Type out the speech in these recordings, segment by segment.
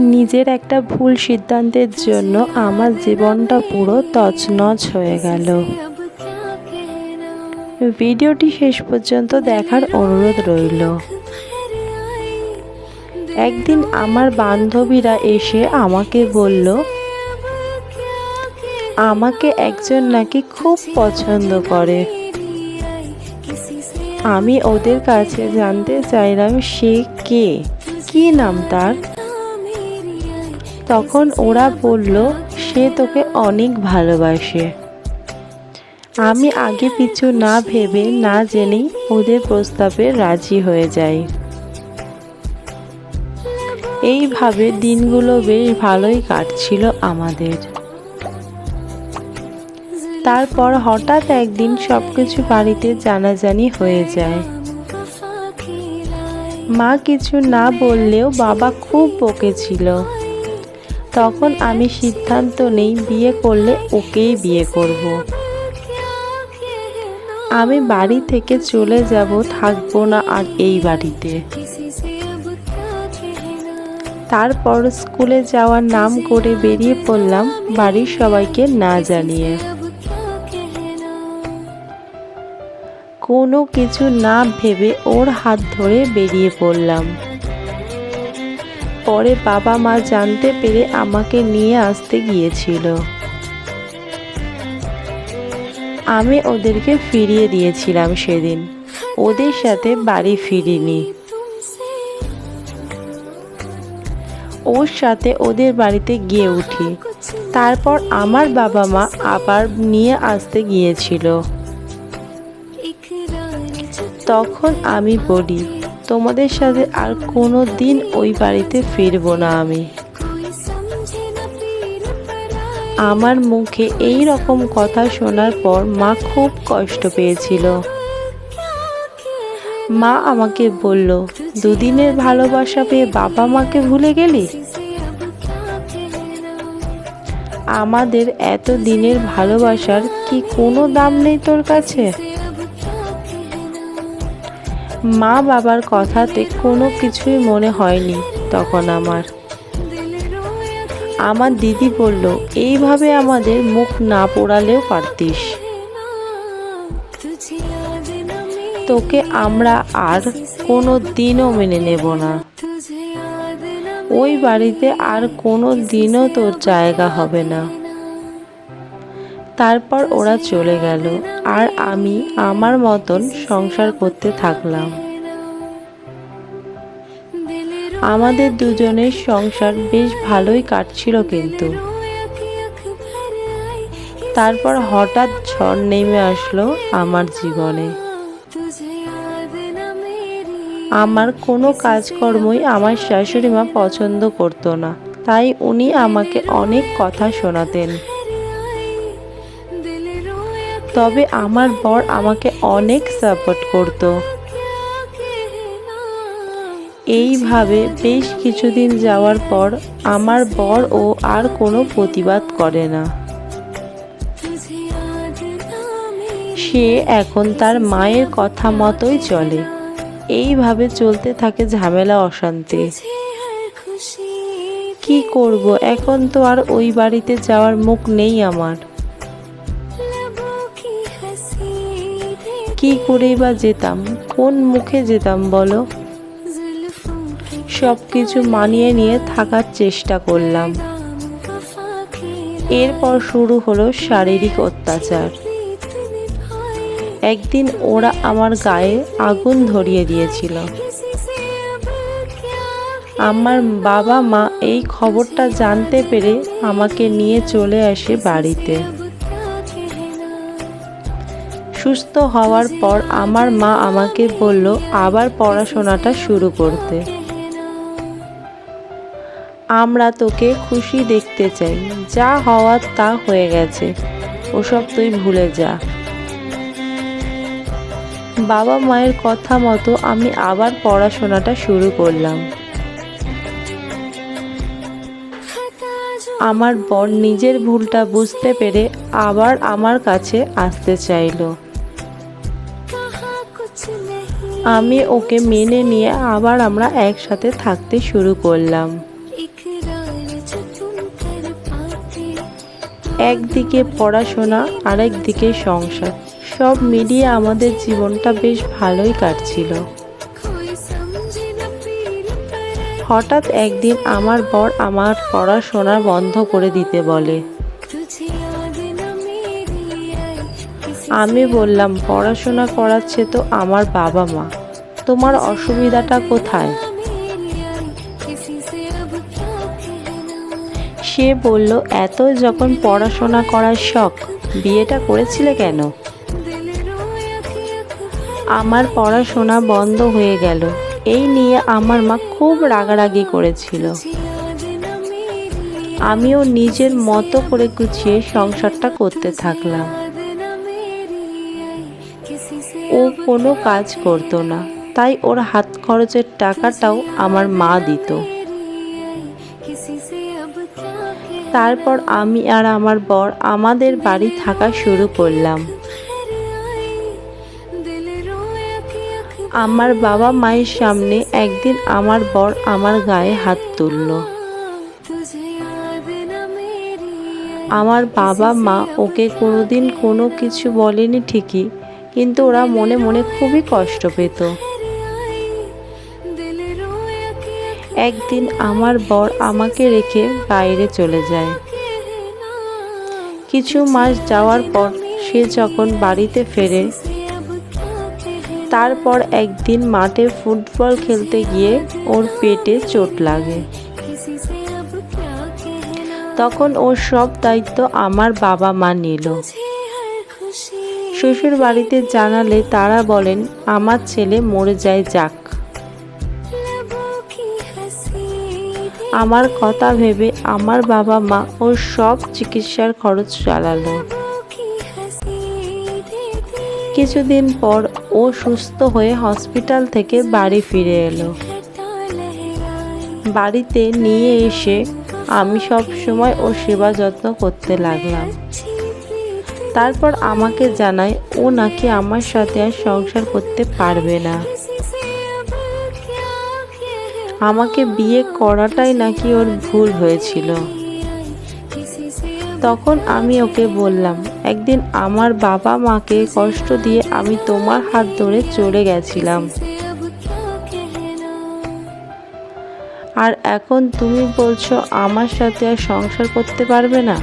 নিজের একটা ভুল সিদ্ধান্তের জন্য আমার জীবনটা পুরো তছনছ হয়ে গেল। ভিডিওটি শেষ পর্যন্ত দেখার অনুরোধ রইল। একদিন আমার বান্ধবীরা এসে আমাকে বলল, আমাকে একজন নাকি খুব পছন্দ করে। আমি ওদের কাছে জানতে চাইলাম সে কে? কি নাম তার? তখন ওরা বলল, সে তোকে অনেক ভালোবাসে। আমি আগে পিছু না ভেবে, না জেনেই ওদের প্রস্তাবে রাজি হয়ে যাই। এইভাবে দিনগুলো বেশ ভালোই কাটছিল আমাদের। তারপর হঠাৎ একদিন সবকিছু বাড়িতে জানাজানি হয়ে যায়। মা কিছু না বললেও বাবা খুব বকেছিল। তখন আমি সিদ্ধান্ত নেই, বিয়ে করলে ওকেই বিয়ে করব। আমি বাড়ি থেকে চলে যাব, থাকব না আর এই বাড়িতে। তারপর স্কুলে যাওয়ার নাম করে বেরিয়ে পড়লাম বাড়ির সবাইকে না জানিয়ে। কোনো কিছু না ভেবে ওর হাত ধরে বেরিয়ে পড়লাম। পরে বাবা মা জানতে পেরে আমাকে নিয়ে আসতে গিয়েছিল। আমি ওদেরকে ফিরিয়ে দিয়েছিলাম সেদিন। ওদের সাথে বাড়ি ফিরিনি। ওর সাথে ওদের বাড়িতে গিয়ে উঠি। তারপর আমার বাবা মা আবার নিয়ে আসতে গিয়েছিল। তখন আমি বলি তোমাদের সাথে আর কোনো দিন ওই বাড়িতে ফিরবো না আমি। আমার মুখে এই রকম কথা শোনার পর মা খুব কষ্ট পেয়েছিল। মা আমাকে বলল, দুদিনের ভালোবাসা পেয়ে বাবা মাকে ভুলে গেলি? আমাদের এত দিনের ভালোবাসার কি কোনো দাম নেই তোর কাছে? মা বাবার কথাতে কোনো কিছুই মনে হয়নি তখন আমার। আমার দিদি বলল, এইভাবে আমাদের মুখ না পোড়ালেও পারতিস। তোকে আমরা আর কোনো দিনও মেনে নেব না। ওই বাড়িতে আর কোনো দিনও তোর জায়গা হবে না। তারপর ওরা চলে গেল, আর আমি আমার মতন সংসার করতে থাকলাম। আমাদের দুজনের সংসার বেশ ভালোই কাটছিল কিন্তু। তারপর হঠাৎ ঝড় নেমে আসলো আমার জীবনে। আমার কোনো কাজকর্মই আমার শাশুড়ি মা পছন্দ করতো না, তাই উনি আমাকে অনেক কথা শোনাতেন। তবে আমার বর আমাকে অনেক সাপোর্ট করত। এইভাবে বেশ কিছুদিন যাওয়ার পর আমার বর ও আর কোনো প্রতিবাদ করে না। সে এখন তার মায়ের কথা মতোই চলে। এইভাবে চলতে থাকে ঝামেলা, অশান্তি। কি করব? এখন তো আর ওই বাড়িতে যাওয়ার মুখ নেই আমার। কি করেই বা যেতাম? কোন মুখে যেতাম বলো? সব কিছু মানিয়ে নিয়ে থাকার চেষ্টা করলাম। এরপর শুরু হলো শারীরিক অত্যাচার। একদিন ওরা আমার গায়ে আগুন ধরিয়ে দিয়েছিল। আমার বাবা মা এই খবরটা জানতে পেরে আমাকে নিয়ে চলে আসে বাড়িতে। সুস্থ হওয়ার পর আমার মা আমাকে বলল, আবার পড়াশোনাটা শুরু করতে। আমরা তোকে খুশি দেখতে চাই। যা হওয়ার তা হয়ে গেছে। ওসব তুই ভুলে যা। বাবা মায়ের কথা মতো আমি আবার পড়াশোনাটা শুরু করলাম। আমার বর নিজের ভুলটা বুঝতে পেরে আবার আমার কাছে আসতে চাইলো। আমি ওকে মেনে নিয়ে আবার আমরা একসাথে থাকতে শুরু করলাম। একদিকে পড়াশোনা, আরেকদিকে সংসার। সব মিলিয়ে আমাদের জীবনটা বেশ ভালোই কাটছিল। হঠাৎ একদিন আমার বর আমার পড়াশোনা বন্ধ করে দিতে বলে। আমি বললাম, পড়াশোনা করাচ্ছে তো আমার বাবা মা। তোমার অসুবিধাটা কোথায়? সে বলল এত যখন পড়াশোনা করার শখ, বিয়েটা করেছিলে কেন? আমার পড়াশোনা বন্ধ হয়ে গেল। এই নিয়ে আমার মা খুব রাগারাগি করেছিল। আমিও নিজের মতো করে গুছিয়ে সংসারটা করতে থাকলাম। ও কোনো কাজ করতো না। তাই ওর হাত খরচের টাকাটাও আমার মা দিত। তারপর আমি আর আমার বর আমাদের বাড়ি থাকা শুরু করলাম। আমার বাবা মায়ের সামনে একদিন আমার বর আমার গায়ে হাত তুলল। আমার বাবা মা ওকে কোনোদিন কোনো কিছু বলেনি ঠিকই কিন্তু ওরা মনে মনে খুবই কষ্ট পেত। একদিন আমার বর আমাকে রেখে বাইরে চলে যায়। কিছু মাস যাওয়ার পর সে যখন বাড়িতে ফেরে, তারপর একদিন মাঠে ফুটবল খেলতে গিয়ে ওর পেটে চোট লাগে। তখন ওর সব দায়িত্ব আমার বাবা মা নিল। শ্বশুর বাড়িতে জানালে তারা বলেন, আমার ছেলে মরে যায়, যাক। আমার কথা ভেবে আমার বাবা মা ও সব চিকিৎসার খরচ চালালো। কিছুদিন পর ও সুস্থ হয়ে হসপিটাল থেকে বাড়ি ফিরে এলো। বাড়িতে নিয়ে এসে আমি সব সময় ও সেবা যত্ন করতে লাগলাম। তারপর আমাকে জানায়, ও নাকি আমার সাথে আর সংসার করতে পারবে না। আমাকে বিয়ে করাটাই নাকি ওর ভুল হয়েছিল। তখন আমি ওকে বললাম, একদিন আমার বাবা মাকে কষ্ট দিয়ে আমি তোমার হাত ধরে চলে গেছিলাম। আর এখন তুমি বলছো আমার সাথে আর সংসার করতে পারবে না?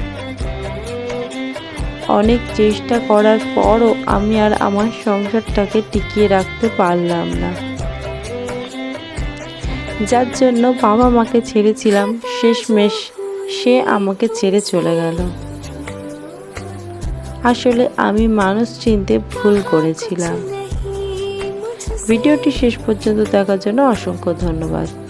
অনেক চেষ্টা করার পরও আমি আর আমার সংসারটাকে টিকিয়ে রাখতে পারলাম না। যার জন্য বাবা মাকে ছেড়েছিলাম, শেষমেশ সে আমাকে ছেড়ে চলে গেল। আসলে আমি মানুষ চিনতে ভুল করেছিলাম। ভিডিওটি শেষ পর্যন্ত দেখার জন্য অসংখ্য ধন্যবাদ।